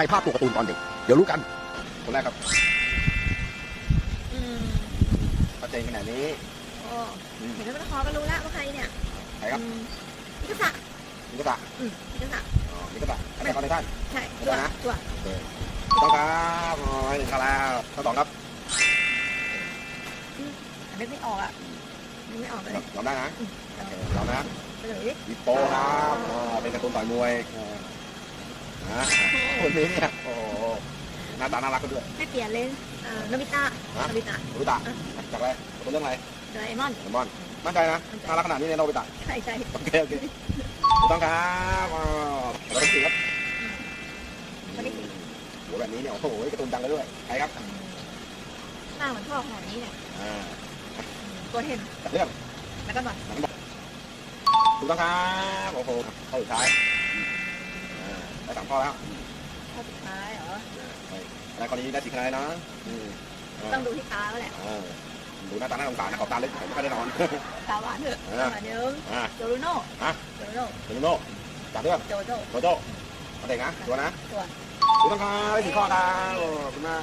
รภาพตัวการ์ตูนตอนเด็ก เดี๋ยวรู้กัน คนแรกครับอืมชัดเจนขนาดนี้โอ้อืมเห็นแล้วมันคอก็รู้แล้วว่าใครเนี่ยใครครับอืมนิกสะนิกตะอืมนิกสะอ๋อนิกตะอาจารย์ตอนในท่าน ใช่ไม่ตัวได้นะ ตัวต้องครับอ๋อหนึ่งคาราข้อสองครับนึกไม่ออกอะนึกไม่ออกเลยยอมได้นะอืมโอเคยอมนะไปเลยดิฮิปโปครับอ๋อเป็นการ์ตูนต่อยมวยอ่านะ คนนี้เนี่ยโอ้โหหน้าตาน่ารักกันด้วยไม่เปลี่ยนเลยเอ่อโนบิตะฮะโนบิตะโนบิตะจากอะไรการ์ตูนเรื่องอะไรโดราเอมอนเดมอนมั่นใจนะน่ารักขนาดนี้เนี่ยโนบิตะใช่ใช่โอเคโอเคถูกต้องครับอ๋อแล้วก็สี่ครับคนที่สี่โหแบบนี้เนี่ยโอ้โหการ์ตูนดังเลยด้วยใครครับหน้าเหมือนพ่อขนาดนี้เนี่ยอ่าตัวเทนจากเรื่องแล้วก็บอลถูกต้องครับโอ้โหข้อสุดท้ายอ่าได้สามข้อแล้ว ข้อสุดท้ายเหรอในข้อนี้ได้สี่คะแนนนะอืมอ่าต้องดูที่ตาแล้วแหละอ่าดูหน้าตาน่าสงสารนะขอบตาเล็กผมไม่ค่อยได้นอน ตาหวานเถอะอ่าหวานหนึ่งอ่าโจโรโน่ฮะโจโรโน่เดนโน่จากเรื่องโจโจ โจโจ้เอาเด็กนะ ตัวนะ ตัวถูกต้องครับได้สี่ข้อครับโอ้ขอบคุณมาก